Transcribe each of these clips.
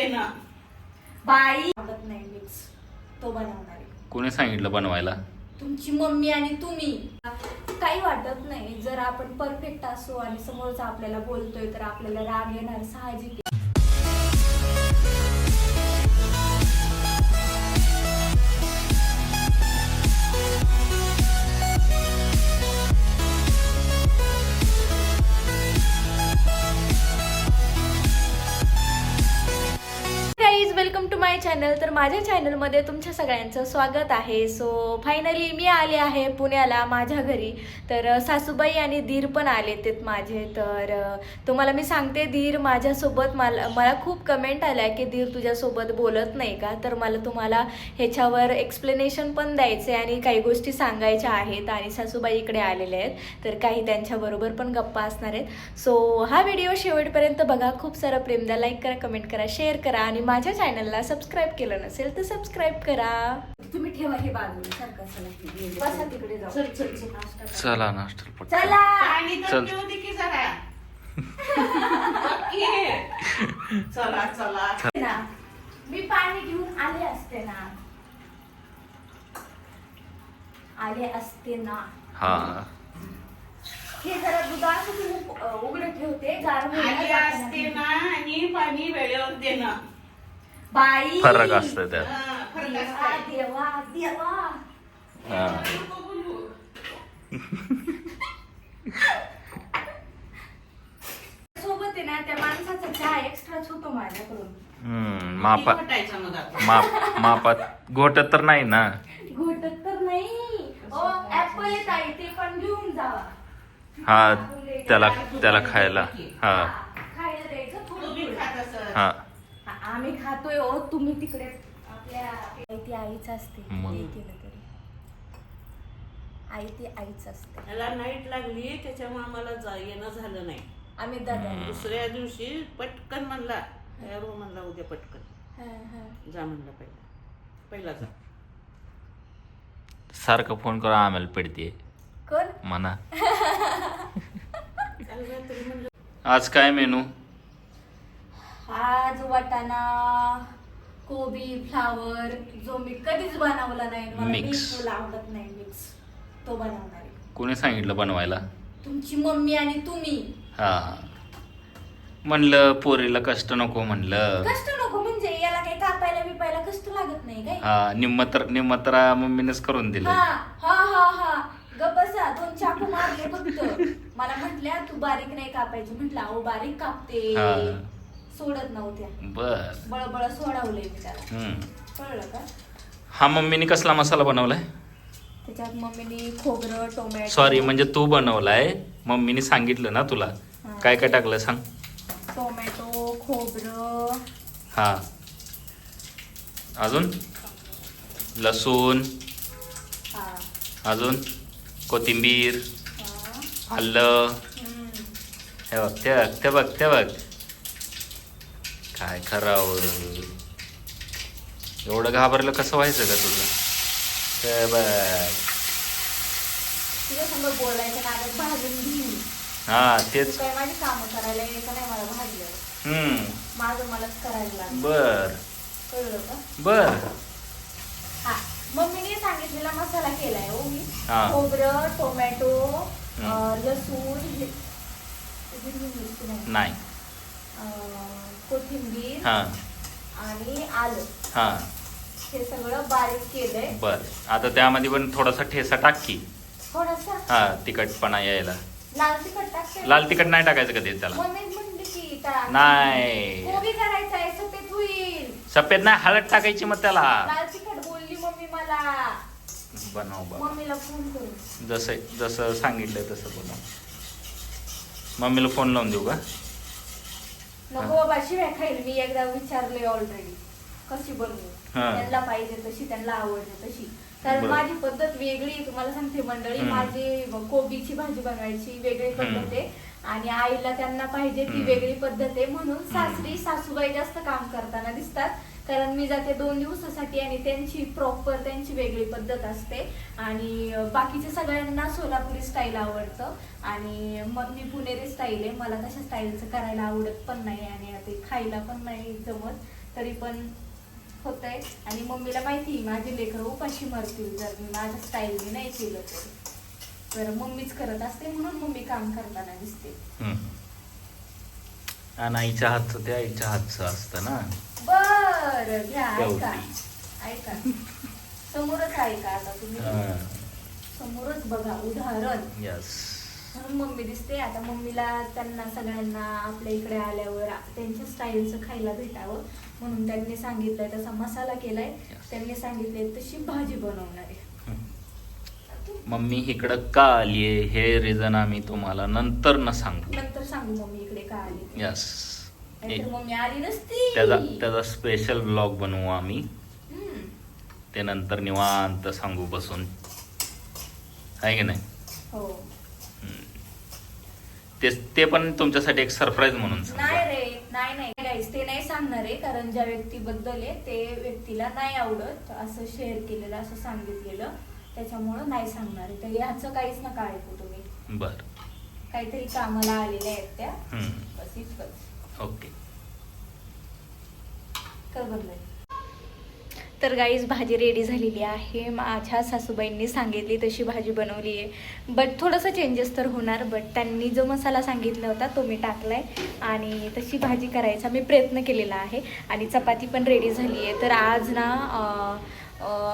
दे ना. बाई. आवडत नाही मिक्स तो बनवणार आहे. कोणी सांगितलं बनवायला? तुमची मम्मी आणि तुम्ही. काही वाटत नाही. जर आपण परफेक्ट असू आणि समोरचा आपल्याला बोलतोय तर आपल्याला राग येणार साहजिक आहे. वेलकम टू माय चॅनल तर माझ्या चॅनलमध्ये तुमच्या सगळ्यांचं स्वागत आहे. सो फायनली मी आले आहे पुण्याला माझ्या घरी. तर सासूबाई आणि धीर पण आले ते माझे. तर तुम्हाला मी सांगते धीर माझ्यासोबत मला मला खूप कमेंट आल्या की धीर तुझ्यासोबत बोलत नाही का? तर मला तुम्हाला ह्याच्यावर एक्सप्लेनेशन पण द्यायचे आणि काही गोष्टी सांगायच्या आहेत आणि सासूबाई इकडे आलेले आहेत. तर काही त्यांच्याबरोबर पण गप्पा असणार आहेत. सो हा व्हिडिओ शेवटपर्यंत बघा. खूप सारं प्रेम द्या लाईक करा कमेंट करा शेअर करा आणि माझ्या चॅनलला सबस्क्राईब केलं नसेल तर सबस्क्राईब करा. तुम्ही ठेवा हे बाजूला सारखं चला बसा तिकडे जाऊ. चल चल चल. नाश्ता करा. चला नाश्ता चला. पाणी तर चल. पिऊ दे की जरा. चला चला. ना मी पाणी घेऊन आले असते ना. आले असते ना. हा. हे जरा दुधाचं उघडं ठेवते गार होईल आली. असते ना आणि पाणी वेळेवर दे ना बाई. फरक असतं त्यात. देवा असतंय. देवा. देवा हा. नको बोलू. सोबत आहे ना त्या माणसाचा चहा एक्स्ट्राच होतो माझ्याकडून. हम्म किती मापात वाटायचं मग आता? माप मापात घोटत तर नाही ना? घोटत तर नाही. ओ ऍपल ते पण घेऊन जावा हा त्याला त्याला खायला. हा. खायला द्यायचं थोडं तुम्ही थोडं. खात असत हा. आम्ही खातोय ओ तुम्ही तिकडे आपल्या आई ती आईच असते. मग. केलं तरी. आई ती आईच असते. त्याला नाईट लागली त्याच्यामुळे मला जा येणं झालं नाही. आम्ही दादा दुसऱ्या दिवशी पटकन म्हणला तयार हो म्हणला उद्या पटकन. हा, हा. जा म्हणला पहिला. पहिला जा. सारखं फोन करा आम्हाला पडते कोण? म्हणा काल रात्री म्हणलं. आज काय मेनू? आज वाटाणा कोबी फ्लावर जो मी कधीच बनवला नाही मला Mix. बिलकुल आवडत नाही मिक्स तो बनवणार आहे. कोणी सांगितलं बनवायला? तुमची मम्मी आणि तुम्ही. हा. म्हणलं पोरीला कष्ट नको म्हणलं. कष्ट नको म्हणजे याला काही कापायला बिपायला कष्ट लागत नाही काय? हा निम्म तर निम्म तर मम्मीनेच करून दिलं हा हा हा हा. गप बसा दोन चाकू मारले फक्त. मला म्हटल्या तू बारीक नाही कापायची. म्हटलं अहो बारीक कापते. हा. सोडत नव्हत्या. बर. बळबळ सोडवलंय मी त्याला. हम्म. कळलं का? हा मम्मीने कसला मसाला बनवलाय? त्याच्यात मम्मीने खोबरं टोमॅटो. सॉरी म्हणजे तू बनवलाय. मम्मीने सांगितलं ना तुला. हा. काय काय टाकलं सांग. टोमॅटो खोबरं. हा. अजून? लसूण. हा. अजून? कोथिंबीर. हा. आलं. हम्म. हे बघ ते बघ ते बघ ते बघ. काय करावं? एवढं घाबरलं कसं व्हायचं का तुझं ते बघ तुझ्या संग बोलायचं भाजून हा तू तेच. काय माझी कामं करायला यायचं नाही मला भाजलं हम्म. माझं मलाच करायला बर. कळलं का? बर. हा मम्मीने सांगितलेला मसाला केलाय हो मी. खोबरं टोमॅटो लसूण हे- नाही. कोथिंबीर हा. आणि आलं. हा. हे सगळं बारीक केलंय. बर. आता त्यामध्ये पण थोडासा ठेसा टाक की. थोडासा? हा तिखटपणा यायला. लाल तिखट टाकते लाल तिखट नाही टाकायचं कधी त्याला. मम्मीच म्हणली की टाक. नाही. कोबी करायचा आहे सफेद होईल. सफेद नाही हळद टाकायची मग त्याला. लाल तिखट बोलली मम्मी मला. बनव बा. मम्मीला फोन करू जसं जसं सांगितलं तसं बनव. मम्मीला फोन लावून देऊ का? नको बाबा शिवाय खाईल मी एकदा विचारले ऑलरेडी कशी बनवू हा. त्यांना पाहिजे तशी त्यांना आवडते तशी कारण बरं. माझी पद्धत वेगळी. तुम्हाला सांगते मंडळी हम्म. माझी कोबीची भाजी बनवायची वेगळी. पद्धत आहे आणि आईला त्यांना पाहिजे ती हम्म. वेगळी पद्धत आहे म्हणून सासरी सासूबाई जास्त काम करताना दिसतात कारण मी जाते दोन दिवसासाठी आणि त्यांची प्रॉपर त्यांची वेगळी पद्धत असते. आणि बाकीच्या सगळ्यांना सोलापुरी स्टाईल आवडतं. आणि मग मी पुणेरी स्टाईल आहे. मला तशा स्टाईलचं करायला आवडत पण नाही आणि ते खायला पण नाही जमत. तरी पण होतंय. आणि मम्मीला माहिती आहे, माझे लेकरं उपाशी मरतील जर मी माझ्या स्टाईलने नाही केलं तर. तर मम्मीच करत असते म्हणून मम्मी काम करताना दिसते. आणि आईच्या हातचं ते आईच्या हातचं असतं ना. बर घ्या ऐका. ऐका. समोरच ऐका आता तुम्ही. समोरच बघा उदाहरण. म्हणून मम्मी दिसते. आता मम्मीला त्यांना सगळ्यांना आपल्या इकडे आल्यावर त्यांच्या स्टाईलचं खायला भेटावं म्हणून त्यांनी सांगितलंय तसा मसाला केलाय. त्यांनी सांगितलंय तशी भाजी बनवणार. आहे मम्मी इकडं का आलीये? हे रिझन आम्ही तुम्हाला नंतर न सांगू. नंतर सांगू मम्मी इकडे का आली यस मम्मी आली नसती. त्याचा त्याचा स्पेशल ब्लॉग बनवू आम्ही. ते नंतर निवांत सांगू बसून. आहे की नाही? हो. ते ते पण तुमच्यासाठी एक सरप्राईज म्हणून नाही. रे नाही नाही. ते नाही सांगणार आहे कारण ज्या व्यक्तीबद्दल आहे ते व्यक्तीला नाही आवडत असं शेअर केलेलं असं सांगितलेलं. त्याच्यामुळं नाही सांगणार आहे. तर ह्याचं काहीच नका ऐकू तुम्ही. बर. काहीतरी कामाला आलेल्या आहेत त्या. बस इतकंच. ओके. तर गाईज भाजी रेडी झालेली आहे. माझ्या सासूबाईंनी सांगितली तशी भाजी बनवली आहे. बट थोडंसं चेंजेस तर होणार बट त्यांनी जो मसाला सांगितला होता तो मी टाकलाय. आणि तशी भाजी करायचा मी प्रयत्न केलेला आहे. आणि चपाती पण रेडी झाली आहे. तर आज ना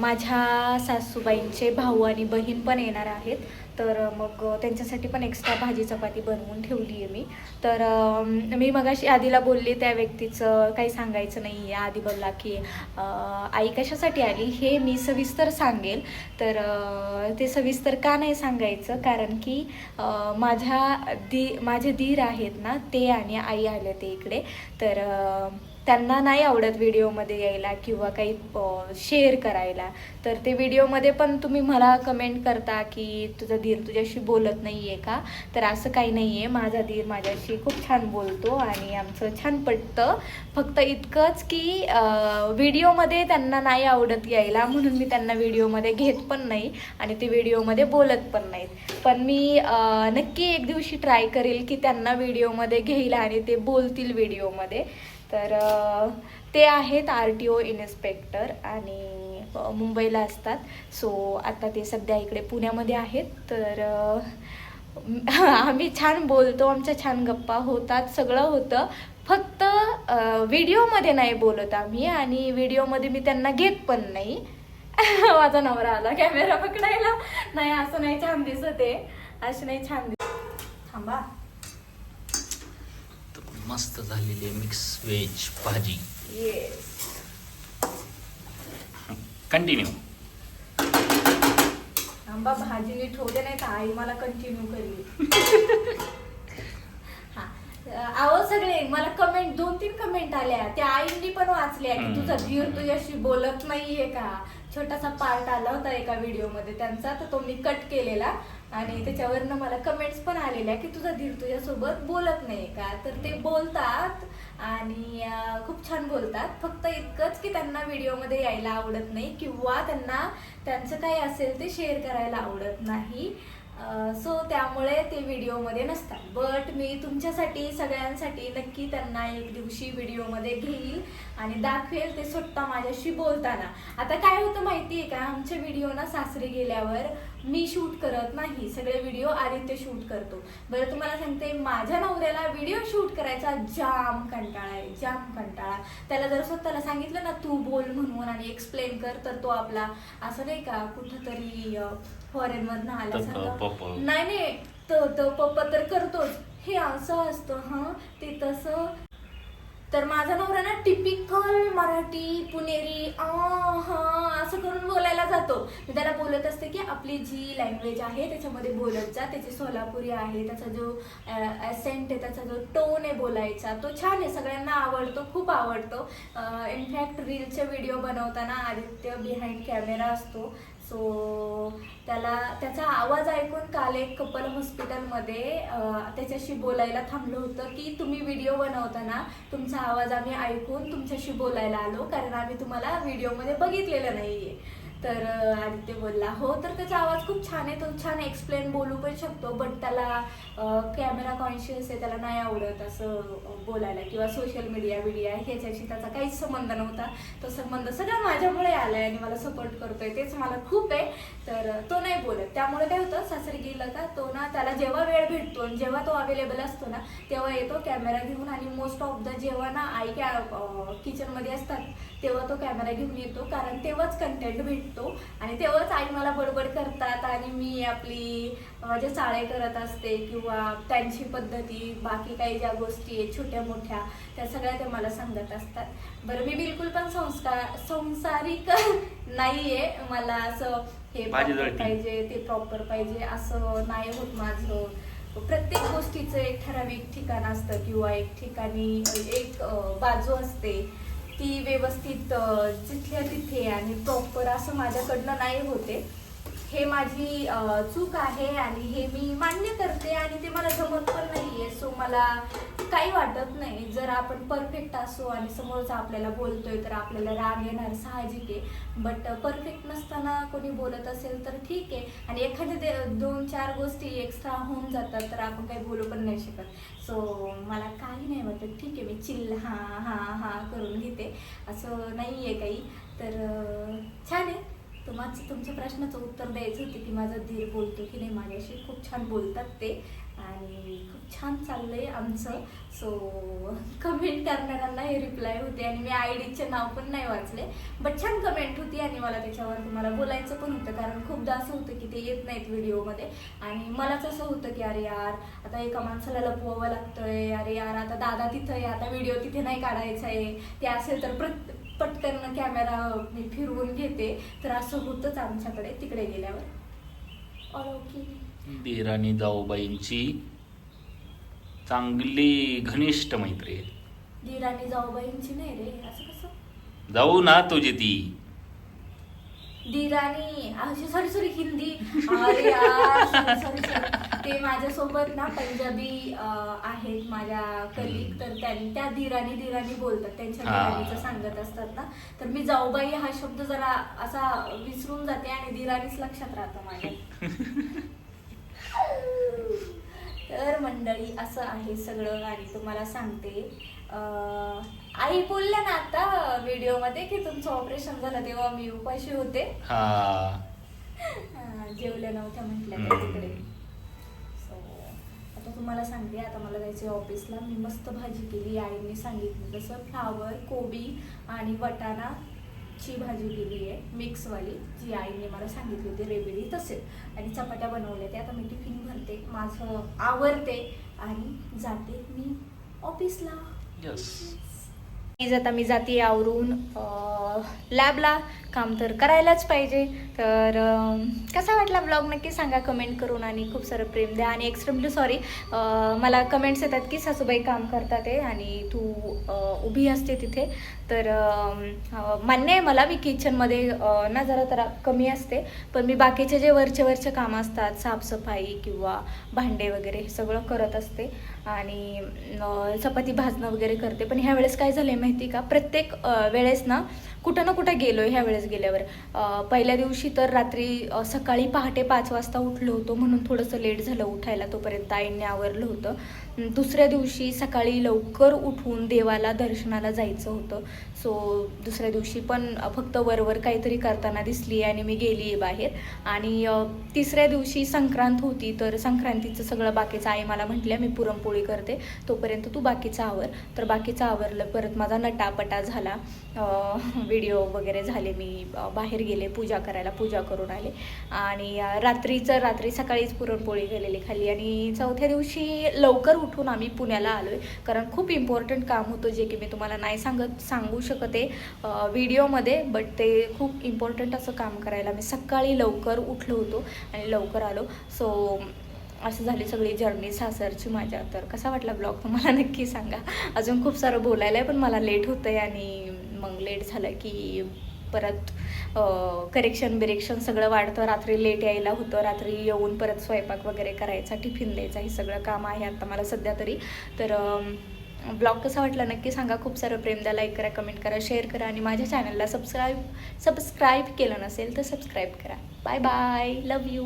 माझ्या सासूबाईंचे भाऊ आणि बहीण पण येणार आहेत. तर मग त्यांच्यासाठी पण एक्स्ट्रा भाजी चपाती बनवून ठेवली आहे मी. तर मी मगाशी आधीला बोलले त्या व्यक्तीचं काही सांगायचं नाही आहे आधी बोलला की आई कशासाठी आली? हे मी सविस्तर सांगेल. तर ते सविस्तर का नाही सांगायचं? कारण की माझ्या दी माझे दीर आहेत ना ते आणि आई आले ते इकडे. तर त्यांना नाही आवडत व्हिडिओमध्ये यायला किंवा काही शेअर करायला. तर ते व्हिडिओमध्ये पण तुम्ही मला कमेंट करता की तुझा धीर तुझ्याशी बोलत नाही आहे का? तर असं काही नाही आहे माझा धीर माझ्याशी खूप छान बोलतो आणि आमचं छान पटतं. फक्त इतकंच की व्हिडिओमध्ये त्यांना नाही आवडत यायला म्हणून मी त्यांना व्हिडिओमध्ये घेत पण नाही आणि ते व्हिडिओमध्ये बोलत पण नाहीत. पण मी नक्की एक दिवशी ट्राय करेल की त्यांना व्हिडिओमध्ये घेईल आणि ते बोलतील व्हिडिओमध्ये. तर ते आहेत आर टी ओ इन्स्पेक्टर आणि मुंबईला असतात. सो आता ते सध्या इकडे पुण्यामध्ये आहेत. तर आम्ही छान बोलतो आमच्या छान गप्पा होतात सगळं होतं. फक्त व्हिडिओमध्ये नाही बोलत आम्ही आणि व्हिडिओमध्ये मी त्यांना घेत पण नाही. माझा नवरा आला कॅमेरा पकडायला. नाही असं नाही छान दिसत आहे. असं नाही छान दिसत. थांबा. मस्त झालेली आहे मिक्स व्हेज भाजी. येस कंटिन्यू आंबा भाजी नीट होऊ दे नाही तर आई मला कंटिन्यू करेल. हा. अहो सगळे मला कमेंट दोन तीन कमेंट आल्या. त्या आईंनी पण वाचल्या की. तुझा धीर तुझ्याशी बोलत नाहीये का? छोटासा पार्ट आला होता एका व्हिडिओमध्ये त्यांचा तर तो मी कट केलेला. आणि त्याच्यावरनं मला कमेंट्स पण आलेल्या की तुझा धीर तुझ्यासोबत बोलत नाही का? तर ते बोलतात आणि खूप छान बोलतात. फक्त इतकंच की त्यांना व्हिडिओमध्ये यायला आवडत नाही किंवा त्यांना त्यांचं काही असेल ते शेअर करायला आवडत नाही. सो त्यामुळे ते व्हिडिओमध्ये नसतात. बट मी तुमच्यासाठी सगळ्यांसाठी नक्की त्यांना एक दिवशी व्हिडिओमध्ये घेईल आणि दाखवेल ते स्वतः माझ्याशी बोलताना. आता काय होतं माहिती आहे का? आमच्या व्हिडिओ ना सासरी गेल्यावर मी शूट करत नाही. सगळे व्हिडिओ आदित्य शूट करतो. बरं तुम्हाला सांगते माझ्या नवऱ्याला व्हिडिओ शूट करायचा जाम कंटाळा आहे जाम कंटाळा. त्याला जर स्वतःला सांगितलं ना तू बोल म्हणून आणि एक्सप्लेन कर तर तो आपला असं नाही का कुठंतरी फॉरेन मधनं आल्यासारखं पप. नाही नाही त त पप्पा तर करतोच. हे असं असतं हा ते तसं. तर माझा नवरा ना टिपिकल मराठी पुणेरी हा असं करून बोलायला जातो. मी त्याला बोलत असते की आपली जी लँग्वेज आहे त्याच्यामध्ये बोलत जा. त्याची सोलापुरी आहे त्याचा जो ॲसेंट आहे त्याचा जो टोन आहे बोलायचा तो छान आहे. सगळ्यांना आवडतो खूप आवडतो. इनफॅक्ट रीलचे व्हिडिओ बनवताना आदित्य बिहाइंड कॅमेरा असतो. सो त्याला त्याचा आवाज ऐकून काल एक कपल हॉस्पिटलमध्ये त्याच्याशी बोलायला थांबलो होतं की तुम्ही व्हिडिओ बनवताना तुमचा आवाज आम्ही ऐकून तुमच्याशी बोलायला आलो कारण आम्ही तुम्हाला व्हिडिओमध्ये बघितलेलं नाहीये. तर आदित्य बोलला हो तर त्याचा आवाज खूप छान आहे. तो छान एक्सप्लेन बोलू पण शकतो बट त्याला कॅमेरा कॉन्शियस आहे त्याला नाही आवडत असं बोलायला किंवा सोशल मीडिया विडिया ह्याच्याशी त्याचा काहीच संबंध नव्हता. तो संबंध सगळा माझ्यामुळे आलाय आणि मला सपोर्ट करतोय तेच मला खूप आहे. तर तो नाही बोलत. त्यामुळे काय होतं सासरी गेलं का तो ना त्याला जेव्हा वेळ भेटतो आणि जेव्हा तो अवेलेबल असतो ना तेव्हा येतो कॅमेरा घेऊन आणि मोस्ट ऑफ द जेव्हा ना आई कॅ किचनमध्ये असतात तेव्हा तो कॅमेरा घेऊन येतो. कारण तेव्हाच कंटेंट भेटतो. आणि तेव्हाच आई मला बडबड करतात आणि मी आपली जे चाळे करत असते किंवा त्यांची पद्धती बाकी काही ज्या गोष्टी आहेत छोट्या मोठ्या त्या सगळ्या ते मला सांगत असतात. बरं मी बिलकुल पण संस्कार संसारिक नाहीये. मला असं हे. पाहिजे ते प्रॉपर पाहिजे असं नाही होत माझं. प्रत्येक गोष्टीचं एक ठराविक ठिकाण असतं किंवा एक ठिकाणी एक बाजू असते. ती व्यवस्थित अं, जिथल्या तिथे आणि प्रॉपर असं माझ्याकडनं नाही होते. हे माझी चूक आहे आणि हे मी मान्य करते आणि ते मला जमत पण नाहीये. सो मला काही वाटत नाही. जर आपण परफेक्ट असो आणि समोरचा आपल्याला बोलतोय तर आपल्याला राग येणार साहजिक आहे. बट परफेक्ट नसताना कोणी बोलत असेल तर ठीक आहे. आणि एखाद्या दे- दोन चार गोष्टी एक्स्ट्रा होऊन जातात तर आपण काही बोलू पण नाही शकत. सो मला काही नाही वाटत. ठीक आहे मी चिल्ल हा हा हा करून घेते. असं नाही आहे काही. तर छान आहे. तुम्हाला तुमच्या प्रश्नाचं उत्तर द्यायचं होतं की माझा धीर बोलतो की नाही माझ्याशी खूप छान बोलतात ते. आणि खूप छान चाललंय आमचं. सो कमेंट करणाऱ्यांना हे रिप्लाय होते आणि मी आय डीचे नाव पण नाही वाचले. बट छान कमेंट होती आणि मला त्याच्यावर तुम्हाला बोलायचं पण होतं कारण खूपदा असं होतं की ते येत नाहीत व्हिडिओमध्ये आणि मलाच असं होतं की अरे यार आता एका माणसाला लपवावं लागतंय. अरे यार आता दादा तिथं आहे आता व्हिडिओ तिथे नाही काढायचा आहे. ते असेल तर प्रत्येक पटकन कॅमेरा मी फिरवून घेते. तर असं होतंच आमच्याकडे तिकडे गेल्यावर. All okay. दीर आणि जाऊबाईंची चांगली घनिष्ठ मैत्री आहे. जाऊबाईंची नाही रे असं कसं? जाऊ ना तुझी ती. दिराणी अशी सॉरी सॉरी हिंदी. अरे सॉरी सॉरी ते माझ्यासोबत ना पंजाबी अं, आहेत माझ्या कलिग तर त्यांनी त्या दिराणी दिराणी बोलतात. त्यांच्या हा. सांगत असतात ना. तर मी जाऊबाई हा शब्द जरा असा विसरून जाते आणि दिराणीच लक्षात राहतो माझ्या. तर मंडळी असं आहे सगळं आणि तुम्हाला सांगते. अं, आई बोलल्या ना आता व्हिडिओमध्ये की तुमचं ऑपरेशन झालं तेव्हा मी उपाशी होते. हा. अं, जेवल्या नव्हत्या म्हटल्या त्या हम्म. तिकडे आता तुम्हाला सांगते आता मला जायचं ऑफिसला मी मस्त भाजी केली आईने सांगितलं तसं. फ्लावर कोबी आणि वटाणा ची भाजी केली आहे मिक्सवाली जी आईने मला सांगितली होती रेमेडी तसे. आणि चपात्या बनवल्या त्या. आता मी टिफिन भरते माझं आवरते आणि जाते मी ऑफिसला यस प्लीज आता मी जाते आवरून लॅबला काम तर करायलाच पाहिजे. तर कसा वाटला ब्लॉग? नक्की सांगा कमेंट करून आणि खूप सारं प्रेम द्या. आणि एक्स्ट्रीमली म्हणजे सॉरी मला कमेंट्स येतात की सासूबाई काम करतात आहे आणि तू उभी असते तिथे. तर मान्य आहे मला मी किचनमध्ये ना जरा जरा कमी असते. पण मी बाकीचे जे वरचे वरचे कामं असतात साफसफाई किंवा भांडे वगैरे हे सगळं करत असते. आणि चपाती भाजणं वगैरे करते. पण ह्या वेळेस काय झालं माहिती का? प्रत्येक वेळेस ना कुठं ना कुठं गेलो ह्या वेळेस गेल्यावर. पहिल्या दिवशी तर रात्री सकाळी पहाटे पाच वाजता उठलो होतो म्हणून थोडंसं लेट झालं उठायला. तोपर्यंत आईने आवरलं होतं. दुसऱ्या दिवशी सकाळी लवकर उठून देवाला दर्शनाला जायचं होतं. सो दुसऱ्या दिवशी पण फक्त वरवर काहीतरी करताना दिसली आणि मी गेली आहे बाहेर. आणि तिसऱ्या दिवशी संक्रांत होती तर संक्रांतीचं सगळं बाकीचं आई मला म्हटल्या मी पुरणपोळी करते तोपर्यंत तू बाकीचं आवर तर बाकीचं आवरलं परत माझा नटापटा झाला. व्हिडिओ वगैरे झाले मी बाहेर गेले पूजा करायला पूजा करून आले. आणि रात्रीचं रात्री सकाळीच पुरणपोळी गेलेली खाली आणि चौथ्या दिवशी लवकर उठून आम्ही पुण्याला आलो आहे कारण खूप इम्पॉर्टंट काम होतं जे की मी तुम्हाला नाही सांगत सांगू शकते आहे व्हिडिओमध्ये बट ते खूप इम्पॉर्टंट असं काम करायला मी सकाळी लवकर उठलो होतो आणि लवकर आलो. सो असं झाली सगळी जर्नी सासरची माझ्या. तर कसा वाटला ब्लॉग तुम्हाला नक्की सांगा. अजून खूप सारं बोलायला आहे पण मला लेट होतं आहे आणि मग लेट झालं की परत करेक्शन बिरेक्शन सगळं वाढतं. रात्री लेट यायला होतं. रात्री येऊन परत स्वयंपाक वगैरे करायचा टिफिन द्यायचा हे सगळं काम आहे आता मला सध्या तरी. तर ब्लॉग कसा वाटला नक्की सांगा. खूप सारं प्रेम द्या लाईक करा कमेंट करा शेअर करा आणि माझ्या चॅनलला सबस्क्राईब सबस्क्राईब केलं नसेल तर सबस्क्राईब करा. Bye bye love you